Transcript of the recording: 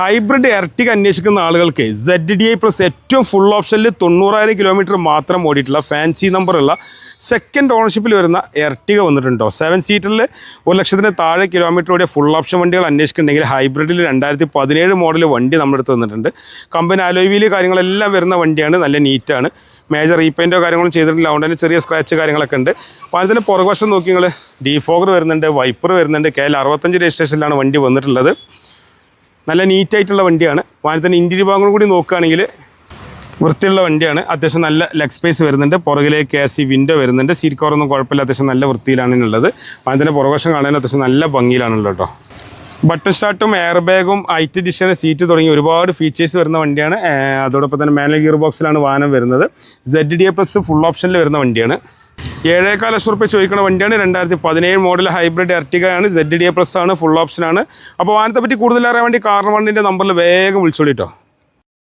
Hybrid Ertiga അന്വേഷിക്കുന്ന ആളുകൾക്ക് Z D I plus ഏറ്റവും ഫുൾ ഓപ്ഷനിൽ തൊണ്ണൂറായിരം കിലോമീറ്റർ മാത്രം ഓടിയിട്ടുള്ള ഫാൻസി നമ്പറുള്ള സെക്കൻഡ് ഓണർഷിപ്പിൽ വരുന്ന എർട്ടിക വന്നിട്ടുണ്ടോ? സെവൻ സീറ്ററിൽ ഒരു ലക്ഷത്തിന് താഴെ കിലോമീറ്റർ ഓടിയ ഫുൾ ഓപ്ഷൻ വണ്ടികൾ അന്വേഷിക്കുന്നുണ്ടെങ്കിൽ ഹൈബ്രിഡിൽ രണ്ടായിരത്തി പതിനേഴ് മോഡൽ വണ്ടി നമ്മുടെ അടുത്ത് വന്നിട്ടുണ്ട്. കമ്പനി അലോയിവിൽ കാര്യങ്ങളെല്ലാം വരുന്ന വണ്ടിയാണ് നല്ല നീറ്റാണ് മേജർ റീപെയിന്റോ കാര്യങ്ങളും ചെയ്തിട്ടില്ല അതുകൊണ്ട് തന്നെ ചെറിയ സ്ക്രാച്ച് കാര്യങ്ങളൊക്കെ ഉണ്ട്. വാഹനത്തിന്റെ പുറകുവശം നോക്കി നിങ്ങൾ ഡീഫോഗർ വരുന്നുണ്ട് വൈപ്പർ വരുന്നുണ്ട്. കെ എൽ അറുപത്തഞ്ച് രജിസ്ട്രേഷനിലാണ് വണ്ടി വന്നിട്ടുള്ളത്. നല്ല നീറ്റായിട്ടുള്ള വണ്ടിയാണ്. വാഹനത്തിന്റെ ഇന്റീരിയർ ഭാഗങ്ങൾ കൂടി നോക്കുകയാണെങ്കിൽ വൃത്തിയുള്ള വണ്ടിയാണ്. അത്യാവശ്യം നല്ല ലെഗ് സ്പേസ് വരുന്നുണ്ട്. പുറകിലേക്ക് എ സി വിൻഡോ വരുന്നുണ്ട് സീറ്റ് കവറൊന്നും കുഴപ്പമില്ല. അത്യാവശ്യം നല്ല വൃത്തിയിലാണ് ഉള്ളത്. വാഹനത്തിന്റെ പുറകുവശം കാണാൻ അത്യാവശ്യം നല്ല ഭംഗിയിലാണുള്ളത് കേട്ടോ. ബട്ടൺ സ്റ്റാർട്ടും എയർ ബാഗും ഐറ്റ് ഡിഷൻ സീറ്റ് തുടങ്ങി ഒരുപാട് ഫീച്ചേഴ്സ് വരുന്ന വണ്ടിയാണ്. അതോടൊപ്പം തന്നെ മാനുവൽ ഗിയർ ബോക്സിലാണ് വാഹനം വരുന്നത്. Z D A plus full ഓപ്ഷനിൽ വരുന്ന വണ്ടിയാണ്. ഏഴേകാല ലക്ഷം റുപ്യ ചോദിക്കുന്ന വണ്ടിയാണ്. രണ്ടായിരത്തി പതിനേഴ് മോഡൽ ഹൈബ്രിഡ് എർട്ടികയാണ് സെഡ് ഡി എ പ്ലസ് ആണ്. ഫുൾ ഓപ്ഷൻ ആണ്. അപ്പോൾ വാഹനത്തെ പറ്റി കൂടുതൽ അറിയാൻ വേണ്ടി കാർ വണ്ടിന്റെ നമ്പറിൽ വേഗം വിളിച്ചോളിട്ടോ